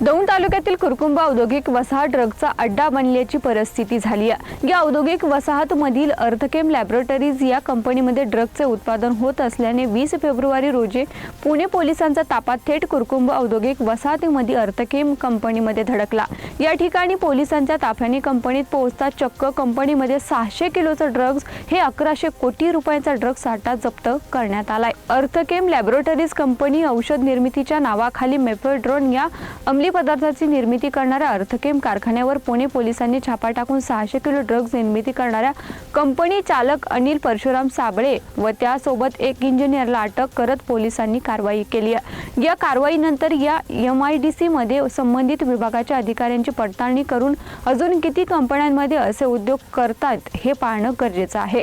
दौंड तालुक्यातील कुरकुंबा औद्योगिक वसाहत ड्रगचा अड्डा बनल्याची परिस्थिती झाली आहे. या औद्योगिक वसाहतमधील अर्थकेम लॅबोरेटरीज या कंपनीमध्ये ड्रगचे उत्पादन होत असल्याने वीस फेब्रुवारी रोजी पुणे पोलिसांचा तापा थेट कुरकुंबा औद्योगिक वसाहतीमध्ये अर्थकेम कंपनीमध्ये धडकला. या ठिकाणी पोलिसांच्या ताफ्याने कंपनीत पोहोचता चक्क कंपनीमध्ये सहाशे किलोचा ड्रग्ज हे अकराशे कोटी रुपयांचा ड्रग्ज साठा जप्त करण्यात आलाय. अर्थकेम लॅबोरेटरीज कंपनी औषध निर्मितीच्या नावाखाली मेफेड्रोन या अंमली पदार्थाची निर्मिती करणाऱ्या अर्थकेम कारखान्यावर पुणे पोलिसांनी छापा टाकून सहाशे किलो ड्रग्ज निर्मिती करणाऱ्या कंपनी चालक अनिल परशुराम साबळे व त्यासोबत एक इंजिनियरला अटक करत पोलिसांनी कारवाई केली या कारवाईनंतर या एम आय डी सी मध्ये संबंधित विभागाच्या अधिकाऱ्यांची पडताळणी करून अजून किती कंपन्यांमध्ये असे उद्योग करतात हे पाहणं गरजेचं आहे.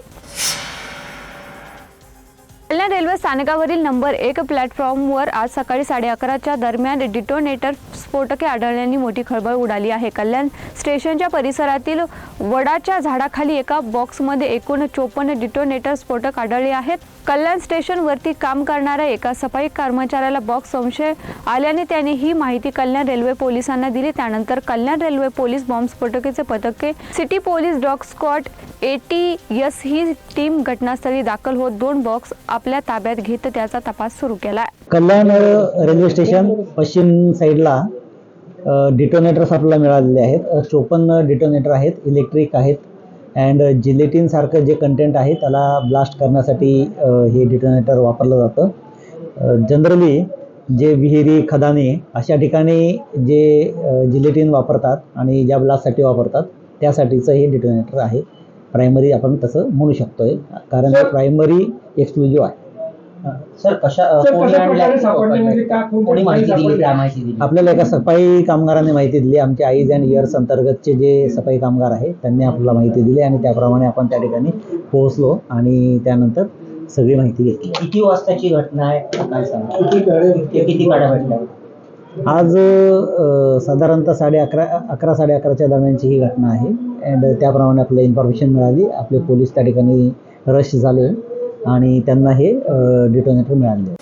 कल्याण रेल्वे स्थानकावरील नंबर एक प्लॅटफॉर्मवर आज सकाळी साडे अकराच्या दरम्यान डिटोनेटर स्फोटके आढळल्याने मोठी खळबळ उडाली आहे. कल्याण स्टेशनच्या परिसरातील वडाच्या झाडाखाली एका बॉक्समध्ये एकूण चोपन्न डिटोनेटर स्फोटक आढळले आहेत. कल्याण स्टेशनवरती काम करणाऱ्या एका सफाई कर्मचाऱ्याला बॉक्स संशय आल्याने त्याने ही माहिती कल्याण रेल्वे पोलिसांना दिली. त्यानंतर कल्याण रेल्वे पोलीस बॉम्ब स्फोटकेचे पथके city police dog squad ATS ही टीम घटनास्थळी दाखल होत दोन बॉक्स आप आपल्या ताब्यात घेत त्याचा तपास सुरू केला कल्याण रेल्वे स्टेशन पश्चिम साईडला डिटोनेटर्स आपल्याला मिळालेले आहेत. चोपन्न डिटोनेटर आहेत इलेक्ट्रिक आहेत अँड जिलेटिन सारखं जे कंटेंट आहे त्याला ब्लास्ट करण्यासाठी हे डिटोनेटर वापरलं जातं. जनरली जे विहिरी खदाने अशा ठिकाणी जे जिलेटिन वापरतात आणि ज्या ब्लास्टसाठी वापरतात त्यासाठीचं हे डिटोनेटर आहे. प्रायमरी आपण तसं म्हणू शकतोय कारण प्रायमरी एक्सक्लुझिव्ह आहे. सर कशा अ, सर, कोणी कशा आणल्या? प्रकारे सापडले? म्हणजे का कोणत्या कोणी माहिती ठिकाणी दिली? सापडले? काय माहिती दिली. आपल्याला एका सफाई कामगाराने माहिती दिली. आमच्या आईज अँड इयर्स अंतर्गतचे जे सफाई कामगार आहे त्यांनी आपल्याला माहिती दिली आणि त्याप्रमाणे आपण त्या ठिकाणी पोहोचलो आणि त्यानंतर सगळी माहिती घेतली. किती वाजताची घटना आहे? काय सांगा? किती गाड्या किती गाड्या भेटल्या आज साधारणतः साडे अकरा अकरा साडे अकराच्या दरम्यानची ही घटना आहे. अँड त्याप्रमाणे आपल्याला इन्फॉर्मेशन मिळाली. आपले पोलीस त्या ठिकाणी रश झाले आणि त्यांना हे डिटोनेटर मिळाले.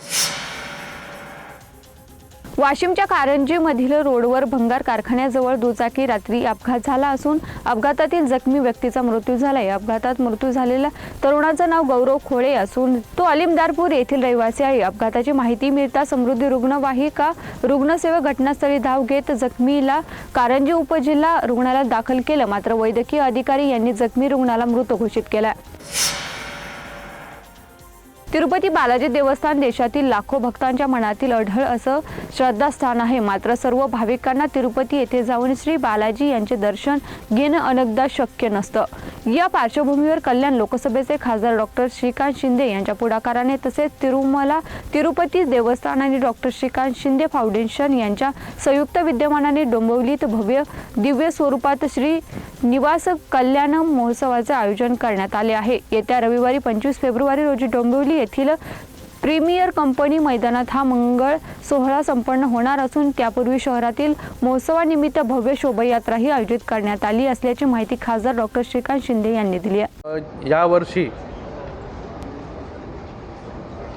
वाशिमच्या कारंजीमधील रोडवर भंगार कारखान्याजवळ दुचाकी रात्री अपघात झाला असून अपघातातील जखमी व्यक्तीचा मृत्यू झाला या अपघातात मृत्यू झालेल्या तरुणाचं नाव गौरव खोळे असून तो अलिमदारपूर येथील रहिवासी आहे. अपघाताची माहिती मिळता समृद्धी रुग्णवाहिका रुग्णसेवक घटनास्थळी धाव घेत जखमीला कारंजी उपजिल्हा रुग्णालयात दाखल केलं. मात्र वैद्यकीय अधिकारी यांनी जखमी रुग्णाला मृत घोषित केला. तिरुपती बालाजी देवस्थान देशातील लाखो भक्तांच्या मनातील अढळ असं श्रद्धास्थान आहे. मात्र सर्व भाविकांना तिरुपती येथे जाऊन श्री बालाजी यांचे दर्शन घेणं अनेकदा शक्य नसतं. या पार्श्वभूमीवर कल्याण लोकसभेचे खासदार डॉक्टर श्रीकांत शिंदे यांच्या पुढाकाराने तसेच तिरुमला तिरुपती देवस्थान आणि डॉक्टर श्रीकांत शिंदे फाउंडेशन यांच्या संयुक्त विद्यमानाने डोंबिवलीत भव्य दिव्य स्वरूपात श्री निवास कल्याण महोत्सवाचे आयोजन करण्यात आले आहे. येत्या रविवारी पंचवीस फेब्रुवारी रोजी डोंबिवली येथील प्रीमियर कंपनी मैदानात हा मंगळ सोहळा संपन्न होणार असून त्यापूर्वी शहरातील महोत्सवानिमित्त भव्य शोभायात्राही आयोजित करण्यात आली असल्याची माहिती खासदार डॉक्टर श्रीकांत शिंदे यांनी दिली आहे. यावर्षी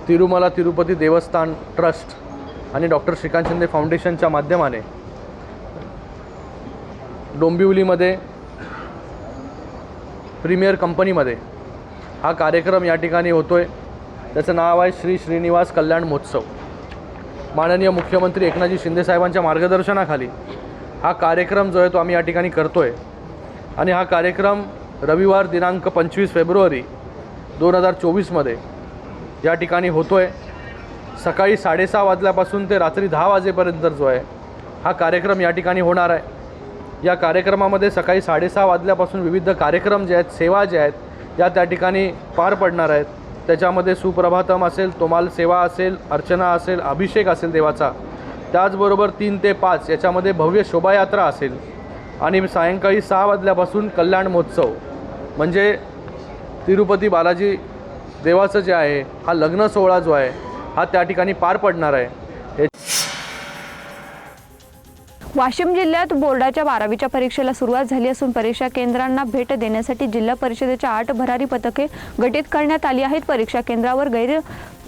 तिरुमला तिरुपती देवस्थान ट्रस्ट आणि डॉक्टर श्रीकांत शिंदे फाउंडेशनच्या माध्यमाने डोंबिवलीमध्ये प्रीमियर कंपनीमध्ये हा कार्यक्रम या ठिकाणी होतो आहे त्याचं नाव आहे श्री श्रीनिवास कल्याण महोत्सव. माननीय मुख्यमंत्री एकनाथजी शिंदेसाहेबांच्या मार्गदर्शनाखाली हा कार्यक्रम जो आहे तो आम्ही या ठिकाणी करतो आहे आणि हा कार्यक्रम रविवार दिनांक पंचवीस फेब्रुवारी दोन हजार चोवीसमध्ये या ठिकाणी होतो आहे सकाळी साडेसहा वाजल्यापासून ते रात्री दहा वाजेपर्यंत जो आहे हा कार्यक्रम या ठिकाणी होणार आहे. या कार्यक्रमामध्ये सकाळी साडेसहा वाजल्यापासून विविध कार्यक्रम जे आहेत सेवा ज्या आहेत या त्या ठिकाणी पार पडणार आहेत. त्याच्यामध्ये सुप्रभातम असेल तोमाल सेवा असेल अर्चना असेल अभिषेक असेल देवाचा. त्याचबरोबर तीन ते पाच याच्यामध्ये भव्य शोभायात्रा असेल. आणि सायंकाळी सहा वाजल्यापासून कल्याण महोत्सव. म्हणजे तिरुपती बालाजी देवाचं जे आहे हा लग्न सोहळा जो आहे हा त्या ठिकाणी पार पडणार आहे. हे वाशिम जिल्ह्यात बोर्डाच्या बारावीच्या परीक्षेला सुरुवात झाली असून परीक्षा केंद्रांना भेट देण्यासाठी जिल्हा परिषदेच्या आठ भरारी पथके गठीत करण्यात आली आहेत. परीक्षा केंद्रावर गैर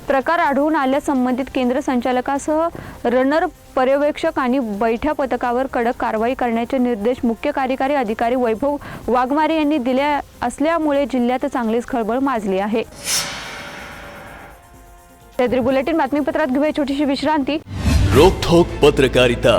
प्रकार आढळून आल्यास संबंधित केंद्र संचालकासह रनर पर्यवेक्षक आणि बैठ्या पथकावर कडक कारवाई करण्याचे निर्देश मुख्य कार्यकारी अधिकारी वैभव वाघमारे यांनी दिले असल्यामुळे जिल्ह्यात चांगलीच खळबळ माजली आहे. त्यातरी बुलेटिन बातमीपत्रात घेऊया छोटीशी विश्रांती. रोखोक पत्रकारिता.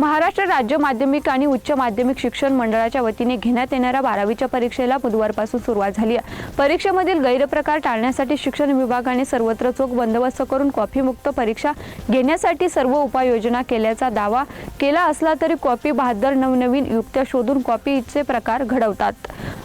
महाराष्ट्र राज्य माध्यमिक आणि उच्च माध्यमिक शिक्षण मंडळाच्या वतीने घेण्यात येणाऱ्या बारावीच्या परीक्षेला बुधवारपासून सुरुवात झाली आहे. परीक्षेमधील गैरप्रकार टाळण्यासाठी शिक्षण विभागाने सर्वत्र चोख बंदोबस्त करून कॉफीमुक्त परीक्षा घेण्यासाठी सर्व उपाययोजना केल्याचा दावा केला असला तरी कॉपी बहादर नवनवीन युक्त्या शोधून कॉपीचे प्रकार घडवतात.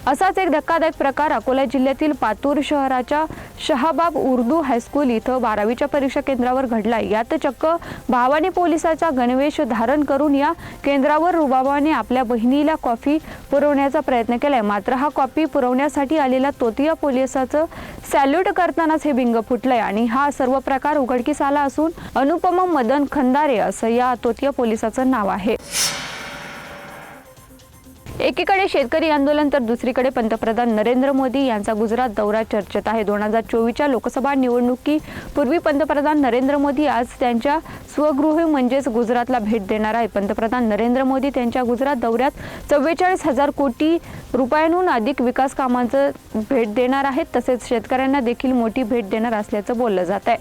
असाच एक धक्कादायक प्रकार अकोला जिल्ह्यातील पातूर शहराच्या शहाबाब उर्दू हायस्कूल इथं बारावीच्या परीक्षा केंद्रावर घडला यात चक्क भावानी पोलिसाचा गणवेश धारण करून या केंद्रावर रुबाबाने आपल्या बहिणीला कॉफी पुरवण्याचा प्रयत्न केलाय. मात्र हा कॉफी पुरवण्यासाठी आलेला तोतिया पोलिसाचं सॅल्यूट करतानाच हे बिंग फुटलंय आणि हा सर्व प्रकार उघडकीस आला असून अनुपम मदन खंदारे असं या तोतिया पोलिसाचं नाव आहे. एकीकडे शेतकरी आंदोलन तर दुसरीकडे पंतप्रधान नरेंद्र मोदी यांचा गुजरात दौरा चर्चेत आहे. दोन हजार चोवीसच्या लोकसभा निवडणुकीपूर्वी पंतप्रधान नरेंद्र मोदी आज त्यांच्या स्वगृह म्हणजेच गुजरातला भेट देणार आहे. पंतप्रधान नरेंद्र मोदी त्यांच्या गुजरात दौऱ्यात चव्वेचाळीस हजार कोटी रुपयांहून अधिक विकास कामांचं भेट देणार आहेत. तसेच शेतकऱ्यांना देखील मोठी भेट देणार असल्याचं बोललं जात आहे.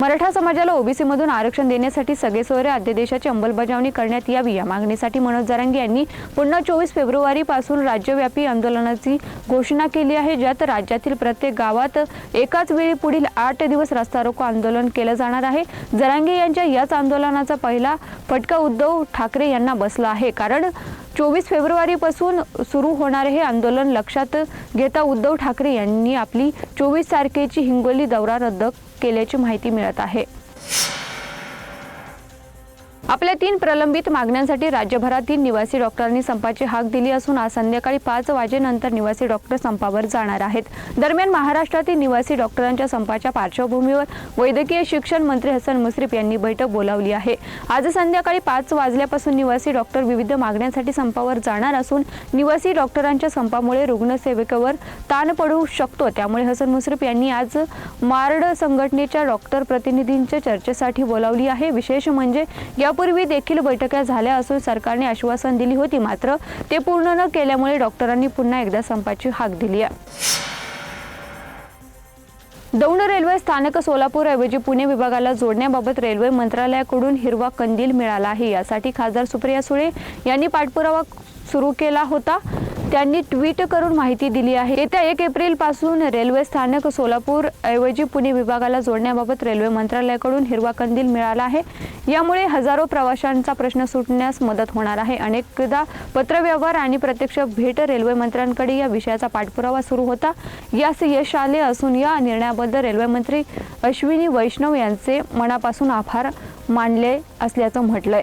मराठा समाजाला ओबीसी मधून आरक्षण देण्यासाठी सगळे सोयरे अध्यादेशाची अंमलबजावणी करण्यात यावी या मागणीसाठी मनोज जरांगे यांनी पुन्हा चोवीस फेब्रुवारी पासून राज्यव्यापी आंदोलनाची घोषणा केली आहे ज्यात राज्यातील प्रत्येक गावात एकाच वेळी पुढील आठ दिवस रस्ता रोको आंदोलन केलं जाणार आहे. जरांगे यांच्या याच आंदोलनाचा पहिला फटका उद्धव ठाकरे यांना बसला आहे कारण चोवीस फेब्रुवारीपासून सुरू होणारे हे आंदोलन लक्षात घेता उद्धव ठाकरे यांनी आपली चोवीस तारखेची हिंगोली दौरा रद्द केल्याची माहिती मिळत आहे. आपल्या तीन प्रलंबित मागण्यांसाठी राज्यभरातील निवासी डॉक्टरांनी संपाची हाक दिली असून आज संध्याकाळी पाच वाजेनंतर निवासी डॉक्टर संपावर जाणार आहेत. दरम्यान महाराष्ट्रातील निवासी डॉक्टरांच्या संपाच्या पार्श्वभूमीवर वैद्यकीय शिक्षण मंत्री हसन मुश्रीफ यांनी बैठक बोलावली आहे. आज संध्याकाळी पाच वाजल्यापासून निवासी डॉक्टर विविध मागण्यांसाठी संपावर जाणार असून निवासी डॉक्टरांच्या संपामुळे रुग्णसेवेकेवर ताण पडू शकतो. त्यामुळे हसन मुश्रीफ यांनी आज मार्ड संघटनेच्या डॉक्टर प्रतिनिधींच्या चर्चेसाठी बोलावली आहे. विशेष म्हणजे यापूर्वी देखील बैठका झाल्या असून सरकारने आश्वासन दिली होती मात्र ते पूर्ण न केल्यामुळे डॉक्टरांनी पुन्हा एकदा संपाची हाक दिली आहे. दौंड रेल्वे स्थानक सोलापूर ऐवजी पुणे विभागाला जोडण्याबाबत रेल्वे मंत्रालयाकडून हिरवा कंदील मिळाला आहे. यासाठी खासदार सुप्रिया सुळे यांनी पाठपुरावा सुरू केला होता. त्यांनी ट्विट करून माहिती दिली आहे. येत्या एक एप्रिलपासून रेल्वे स्थानक सोलापूर ऐवजी पुणे विभागाला जोडण्याबाबत रेल्वे मंत्रालयाकडून हिरवा कंदील मिळाला आहे. यामुळे हजारो प्रवाशांचा प्रश्न सुटण्यास मदत होणार आहे. अनेकदा पत्रव्यवहार आणि प्रत्यक्ष भेट रेल्वे मंत्र्यांकडे या विषयाचा पाठपुरावा सुरू होता. यास यश आले असून या निर्णयाबद्दल रेल्वे मंत्री अश्विनी वैष्णव यांचे मनापासून आभार मानले असल्याचं म्हटलंय.